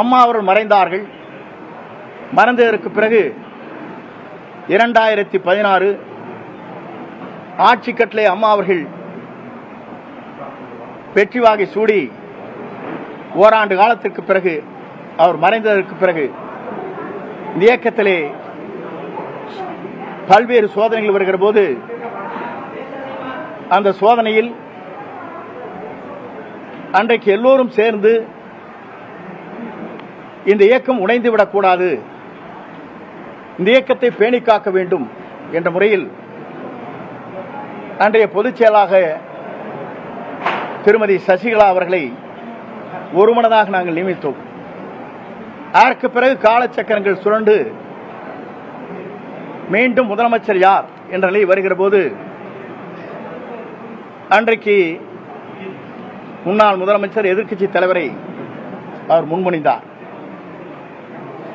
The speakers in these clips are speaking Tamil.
அம்மா அவர்கள் மறைந்தார்கள். மறைந்ததற்கு பிறகு இரண்டாயிரத்தி பதினாறு ஆட்சி கட்டளை அம்மா அவர்கள் வெற்றி வாகை சூடி ஓராண்டு காலத்திற்கு பிறகு அவர் மறைந்ததற்கு பிறகு இந்த இயக்கத்திலே பல்வேறு சோதனைகள் வருகிற போது அந்த சோதனையில் அன்றைக்கு எல்லோரும் சேர்ந்து இந்த இயக்கம் உடைந்து விடக்கூடாது. இந்த இயக்கத்தை பேணி காக்க வேண்டும் என்ற முறையில் அன்றைய பொதுச் செயலாக திருமதி சசிகலா அவர்களை ஒருமனதாக நாங்கள் நியமித்தோம். அதற்கு பிறகு காலச்சக்கரங்கள் சுரண்டு மீண்டும் முதலமைச்சர் யார் என்ற நிலை வருகிற போது அன்றைக்கு முன்னாள் முதலமைச்சர் எதிர்க்கட்சி தலைவரை அவர் முன்மொழிந்தார்.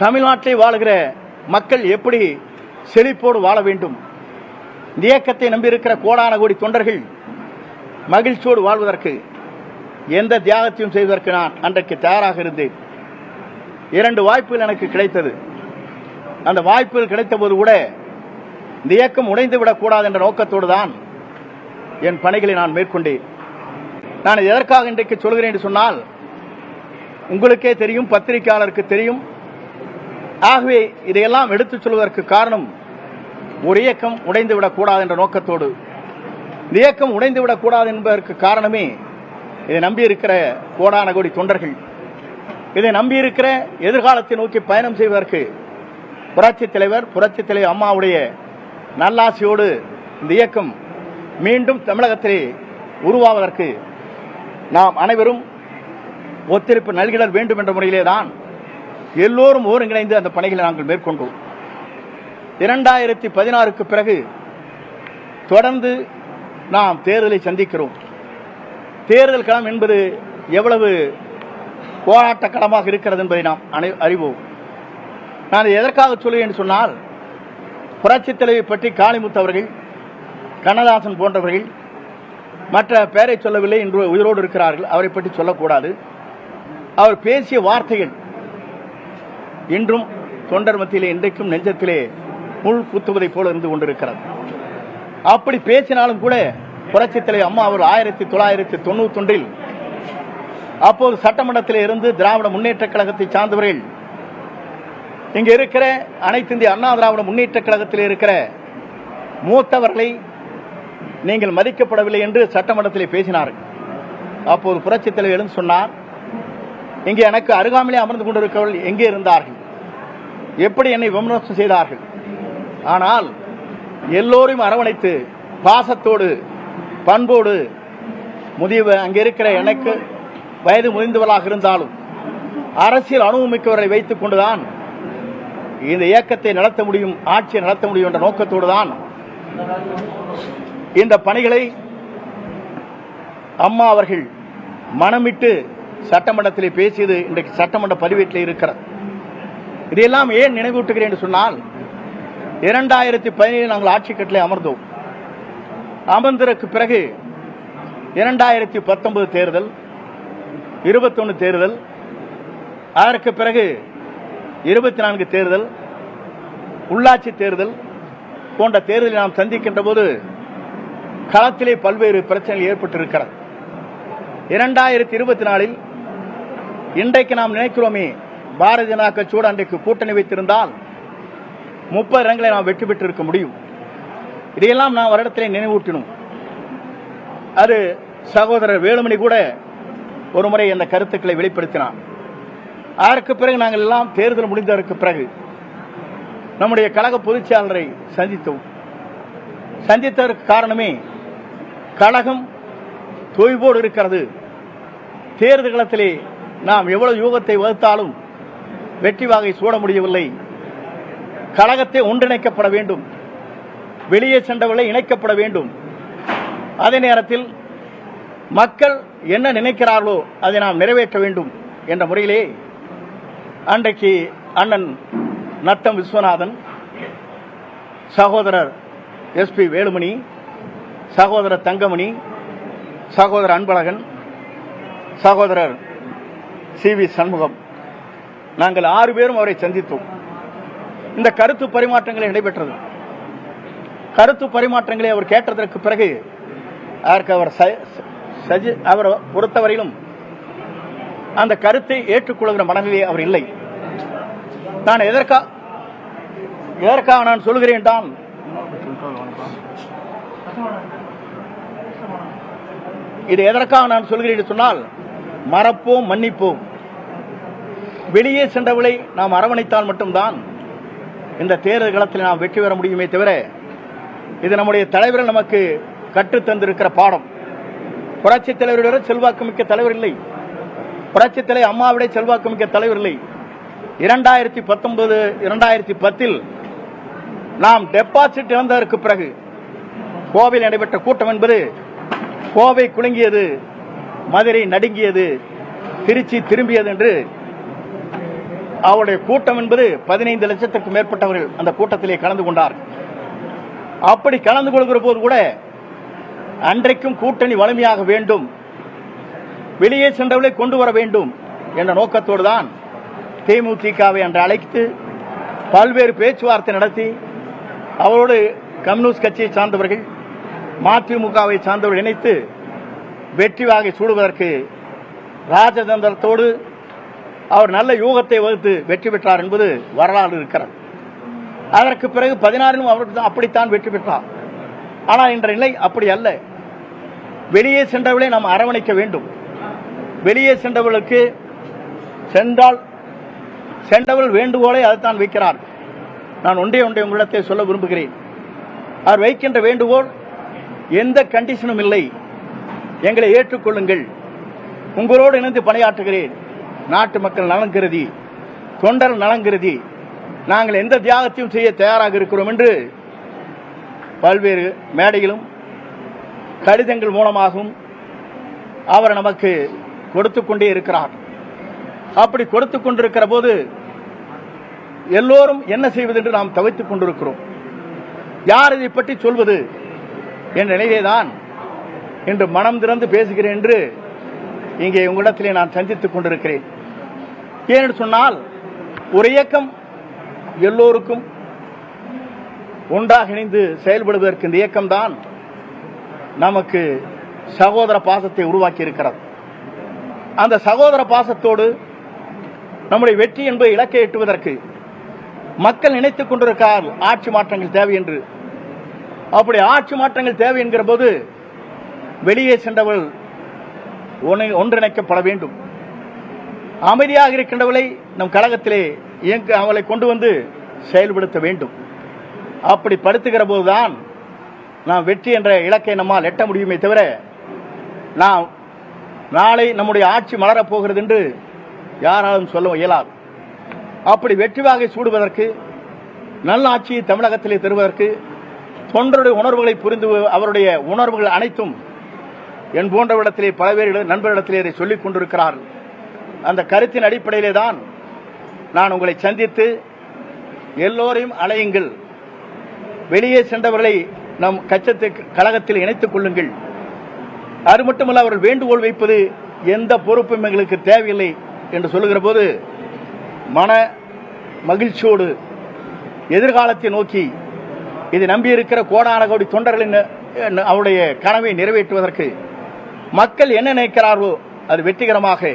தமிழ்நாட்டில் வாழுகிற மக்கள் எப்படி செழிப்போடு வாழ வேண்டும்? இந்த இயக்கத்தை நம்பியிருக்கிற கோடான கோடி தொண்டர்கள் மகிழ்ச்சியோடு வாழ்வதற்கு எந்த தியாகத்தையும் செய்வதற்கு நான் அன்றைக்கு தயாராக இருந்தேன். இரண்டு வாய்ப்புகள் எனக்கு கிடைத்தது. அந்த வாய்ப்புகள் கிடைத்த போது கூட இந்த இயக்கம் உடைந்து விடக்கூடாது என்ற நோக்கத்தோடு தான் என் பணிகளை நான் மேற்கொண்டேன். நான் எதற்காக இன்றைக்கு சொல்கிறேன் என்று சொன்னால் உங்களுக்கே தெரியும் பத்திரிகையாளருக்கு தெரியும் ஆகவே இதையெல்லாம் எடுத்துச் சொல்வதற்கு காரணம் ஒரு இயக்கம் உடைந்து கூடாது என்ற நோக்கத்தோடு. இந்த இயக்கம் உடைந்துவிடக் கூடாது என்பதற்கு காரணமே இதை நம்பியிருக்கிற கோடான கோடி தொண்டர்கள். இதை நம்பியிருக்கிற எதிர்காலத்தை நோக்கி பயணம் செய்வதற்கு புரட்சித் தலைவர் புரட்சித் தலைவர் அம்மாவுடைய நல்லாசையோடு இந்த இயக்கம் மீண்டும் தமிழகத்திலே உருவாவதற்கு நாம் அனைவரும் ஒத்துழைப்பு நல்கிட வேண்டும் என்ற முறையிலே தான் எல்லோரும் ஒருங்கிணைந்து அந்த பணிகளை நாங்கள் மேற்கொண்டோம். இரண்டாயிரத்தி பதினாறுக்கு பிறகு தொடர்ந்து நாம் தேர்தலை சந்திக்கிறோம். தேர்தல் களம் என்பது எவ்வளவு போராட்ட களமாக இருக்கிறது என்பதை நாம் அனை- அறிவோம். நான் எதற்காக சொல்லுவேன் என்று சொன்னால் புரட்சித் தலைவை பற்றி காளிமுத்து அவர்கள் கண்ணதாசன் போன்றவர்கள் மற்ற பெயரை சொல்லவில்லை என்று உயிரோடு இருக்கிறார்கள். அவரை பற்றி சொல்லக்கூடாது. அவர் பேசிய வார்த்தைகள் இன்றும் தொண்டர் மத்தியிலே இன்றைக்கும் நெஞ்சத்திலே முள் குத்துவதை போல இருந்து கொண்டிருக்கிறது. அப்படி பேசினாலும் கூட புரட்சித்தலை அம்மா அவர் ஆயிரத்தி தொள்ளாயிரத்தி தொண்ணூத்தி ஒன்றில் அப்போது சட்டமன்றத்தில் இருந்து திராவிட முன்னேற்ற கழகத்தை சார்ந்தவர்கள் இங்க இருக்கிற அனைத்து இந்திய அண்ணா திராவிட முன்னேற்ற கழகத்தில் இருக்கிற மூத்தவர்களை நீங்கள் மதிக்கப்படவில்லை என்று சட்டமன்றத்தில் பேசினார்கள். அப்போது புரட்சித் தலைவர் எழுந்து சொன்னார் இங்கே எனக்கு அருகாமையிலே அமர்ந்து கொண்டிருக்கவர்கள் எங்கே இருந்தார்கள்? எப்படி என்னை விமர்சனம் செய்தார்கள்? ஆனால் எல்லோரையும் அரவணைத்து பாசத்தோடு பண்போடு முதியவ அங்கே இருக்கிற எனக்கு வயது முதிர்ந்தவர்களாக இருந்தாலும் அரசியல் அனுபவமிக்கவர்களை வைத்துக் கொண்டுதான் இந்த இயக்கத்தை நடத்த முடியும் ஆட்சியை நடத்த முடியும் என்ற நோக்கத்தோடு தான் இந்த பணிகளை அம்மா அவர்கள் மனமிட்டு சட்டமன்றத்தில் பேசியது இன்றைக்கு சட்டமன்ற பதிவேட்டில் இருக்கிறது. இதையெல்லாம் ஏன் நினைவூட்டுகிறேன் என்று சொன்னால் இரண்டாயிரத்தி பதினேழு நாங்கள் ஆட்சி கட்டளை அமர்ந்தோம். அமர்ந்ததற்கு பிறகு இரண்டாயிரத்தி பத்தொன்பது தேர்தல் இருபத்தொன்னு தேர்தல் அதற்கு பிறகு இருபத்தி நான்கு தேர்தல் உள்ளாட்சி தேர்தல் போன்ற தேர்தலை நாம் சந்திக்கின்ற போது களத்திலே பல்வேறு பிரச்சனைகள் ஏற்பட்டிருக்கிறது. இரண்டாயிரத்தி இருபத்தி நாலில் இன்றைக்கு நாம் நினைக்கிறோமே பாரதிய ஜனதா கட்சியோடு அன்றைக்கு கூட்டணி வைத்திருந்தால் முப்பது இடங்களை நாம் வெற்றி பெற்றிருக்க முடியும். இதையெல்லாம் நாம் வருடத்திலே நினைவூட்டினோம். அது சகோதரர் வேலுமணி கூட ஒரு முறை அந்த கருத்துக்களை வெளிப்படுத்தினார். அதற்கு பிறகு நாங்கள் எல்லாம் தேர்தல் முடிந்ததற்கு பிறகு நம்முடைய கழக பொதுச்செயலரை சந்தித்தோம். சந்தித்ததற்கு காரணமே கழகம் தொய்வோடு இருக்கிறது. தேர்தல் களத்திலே நாம் எவ்வளவு யூகத்தை வகுத்தாலும் வெற்றி வாகை சூட முடியவில்லை. கழகத்தை ஒன்றிணைக்கப்பட வேண்டும். வெளியே சென்றவர்களை இணைக்கப்பட வேண்டும். அதே நேரத்தில் மக்கள் என்ன நினைக்கிறார்களோ அதை நாம் நிறைவேற்ற வேண்டும் என்ற முறையிலே அன்றைக்கு அண்ணன் நத்தம் விஸ்வநாதன் சகோதரர் எஸ்பி வேலுமணி சகோதரர் தங்கமணி சகோதரர் அன்பழகன் சகோதரர் சி வி சண்முகம். நாங்கள் ஆறு பேரும் அவரை சந்தித்தோம். இந்த கருத்து பரிமாற்றங்களை நடைபெற்றது. கருத்து பரிமாற்றங்களை அவர் கேட்டதற்கு பிறகு அதற்கு அவர் ச- சஜி- அவர் பொறுத்தவரையிலும் அந்த கருத்தை ஏற்றுக்கொள்கிற மனநிலை அவர் இல்லை. நான் எதற்கா எதற்காக நான் சொல்கிறேன் தான் இது எதற்காக நான் சொல்கிறேன் என்று சொன்னால் மறப்போம் மன்னிப்போம். வெளியே சென்றவளை நாம் அரவணைத்தால் மட்டும்தான் இந்த தேர்தல் களத்தில் நாம் வெற்றி பெற முடியுமே தவிர இது நம்முடைய தலைவர்கள் நமக்கு கற்றுத்தந்திருக்கிற பாடம். புரட்சி தலைவரிட செல்வாக்கு மிக்க தலைவர் இல்லை. புரட்சி தலைவர் அம்மாவிட செல்வாக்கு மிக்க தலைவர் இல்லை. இரண்டாயிரத்தி பத்தொன்பது இரண்டாயிரத்தி பத்தில் நாம் டெபாசிட் இழந்ததற்கு பிறகு கோவையில் நடைபெற்ற கூட்டம் என்பது கோவை குலுங்கியது மதுரை நடுங்கியது திருச்சி திரும்பியது என்று அவருடைய கூட்டம் என்பது பதினைந்து லட்சத்திற்கும் மேற்பட்டவர்கள் அந்த கூட்டத்திலே கலந்து கொண்டார். அப்படி கலந்து கொள்கிற போது கூட அன்றைக்கும் கூட்டணி வலிமையாக வேண்டும். வெளியே சென்றவர்களை கொண்டு வர வேண்டும் என்ற நோக்கத்தோடு தான் தேமுதிகவை அன்று அழைத்து பல்வேறு பேச்சுவார்த்தை நடத்தி அவரோடு கம்யூனிஸ்ட் கட்சியை சார்ந்தவர்கள் மதிமுகவை சார்ந்தவர்கள் இணைத்து வெற்றி வாகை சூடுவதற்கு ராஜதந்திரத்தோடு அவர் நல்ல யூகத்தை வகுத்து வெற்றி பெற்றார் என்பது வரலாறு இருக்கிறது. அதற்கு பிறகு பதினாறிலும் அவர் அப்படித்தான் வெற்றி பெற்றார். ஆனால் இன்ற நிலை அப்படி அல்ல. வெளியே சென்றவர்களை நாம் அரவணைக்க வேண்டும். வெளியே சென்றவர்களுக்கு சென்றால் சென்றவர்கள் வேண்டுகோளை அதைத்தான் வைக்கிறார். நான் ஒன்றே ஒன்றை உங்களிடத்தை சொல்ல விரும்புகிறேன். அவர் வைக்கின்ற வேண்டுகோள் எந்த கண்டிஷனும் இல்லை. எங்களை ஏற்றுக்கொள்ளுங்கள். உங்களோடு இணைந்து பணியாற்றுகிறேன். நாட்டு மக்கள் நலன் கருதி தொண்டர் நலன் கருதி நாங்கள் எந்த தியாகத்தையும் செய்ய தயாராக இருக்கிறோம் என்று பல்வேறு மேடையிலும் கடிதங்கள் மூலமாகவும் அவர் நமக்கு கொடுத்து கொண்டே இருக்கிறார். அப்படி கொடுத்து கொண்டிருக்கிற போது எல்லோரும் என்ன செய்வது என்று நாம் தவித்துக் கொண்டிருக்கிறோம். யார் இதை பற்றி சொல்வது? என் நிலையிலேதான் இன்று மனம் திறந்து பேசுகிறேன் என்று இங்கே உங்களிடத்திலே நான் சந்தித்துக் கொண்டிருக்கிறேன். ஏனென்று சொன்னால் ஒரு இயக்கம் எல்லோருக்கும் ஒன்றாக இணைந்து செயல்படுவதற்கு இந்த இயக்கம்தான் நமக்கு சகோதர பாசத்தை உருவாக்கி இருக்கிறது அந்த சகோதர பாசத்தோடு நம்முடைய வெற்றி என்பதை இலக்கை எட்டுவதற்கு மக்கள் நினைத்துக் கொண்டிருக்கார் ஆட்சி மாற்றங்கள் தேவை என்று. அப்படி ஆட்சி மாற்றங்கள் தேவை என்கிற போது வெளியே சென்றவள் ஒன்றிணைக்கப்பட வேண்டும். அமைதியாக இருக்கின்றவளை நம் கழகத்திலே இயங்க அவளை கொண்டு வந்து செயல்படுத்த வேண்டும். அப்படி படுத்துகிற போதுதான் நாம் வெற்றி என்ற இலக்கை நம்மால் எட்ட முடியுமே தவிர நாம் நாளை நம்முடைய ஆட்சி மலரப் போகிறது என்று யாராலும் சொல்ல இயலாது. அப்படி வெற்றி வாகை சூடுவதற்கு நல்லாட்சியை தமிழகத்திலே தருவதற்கு தொண்டருடைய உணர்வுகளை புரிந்து அவருடைய உணர்வுகள் அனைத்தும் என் போன்றவரிடத்திலே பல பேர் நண்பரிடத்திலே இதை சொல்லிக் கொண்டிருக்கிறார்கள். அந்த கருத்தின் அடிப்படையிலே தான் நான் உங்களை சந்தித்து எல்லோரையும் அலையுங்கள் வெளியே சென்றவர்களை நம் கச்சத்து கழகத்தில் இணைத்துக் கொள்ளுங்கள். அது மட்டுமல்ல அவர்கள் வேண்டுகோள் வைப்பது எந்த பொறுப்பும் எங்களுக்கு தேவையில்லை என்று சொல்லுகிற போது மன மகிழ்ச்சியோடு எதிர்காலத்தை நோக்கி இது நம்பியிருக்கிற கோடான கோடி தொண்டர்களின் அவருடைய கனவை நிறைவேற்றுவதற்கு மக்கள் என்ன நினைக்கிறார்களோ அது வெற்றிகரமாக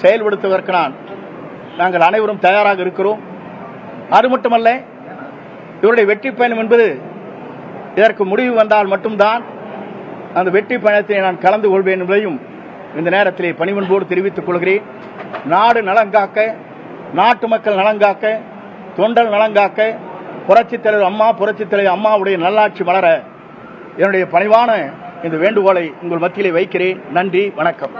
செயல்படுத்துவதற்கு நான் நாங்கள் அனைவரும் தயாராக இருக்கிறோம். அது மட்டுமல்ல இவருடைய வெற்றி பயணம் என்பது இதற்கு முடிவு வந்தால் மட்டும்தான் அந்த வெற்றி பயணத்தை நான் கலந்து கொள்வேன் என்பதையும் இந்த நேரத்திலே பணிவன்போடு தெரிவித்துக் கொள்கிறேன். நாடு நலங்காக்க நாட்டு மக்கள் நலங்காக்க தொண்டல் நலங்காக்க புரட்சித் தலைவர் அம்மா புரட்சித் தலைவர் அம்மாவுடைய நல்லாட்சி வளர என்னுடைய பணிவான இந்த வேண்டுகோளை உங்கள் மத்தியிலே வைக்கிறேன். நன்றி வணக்கம்.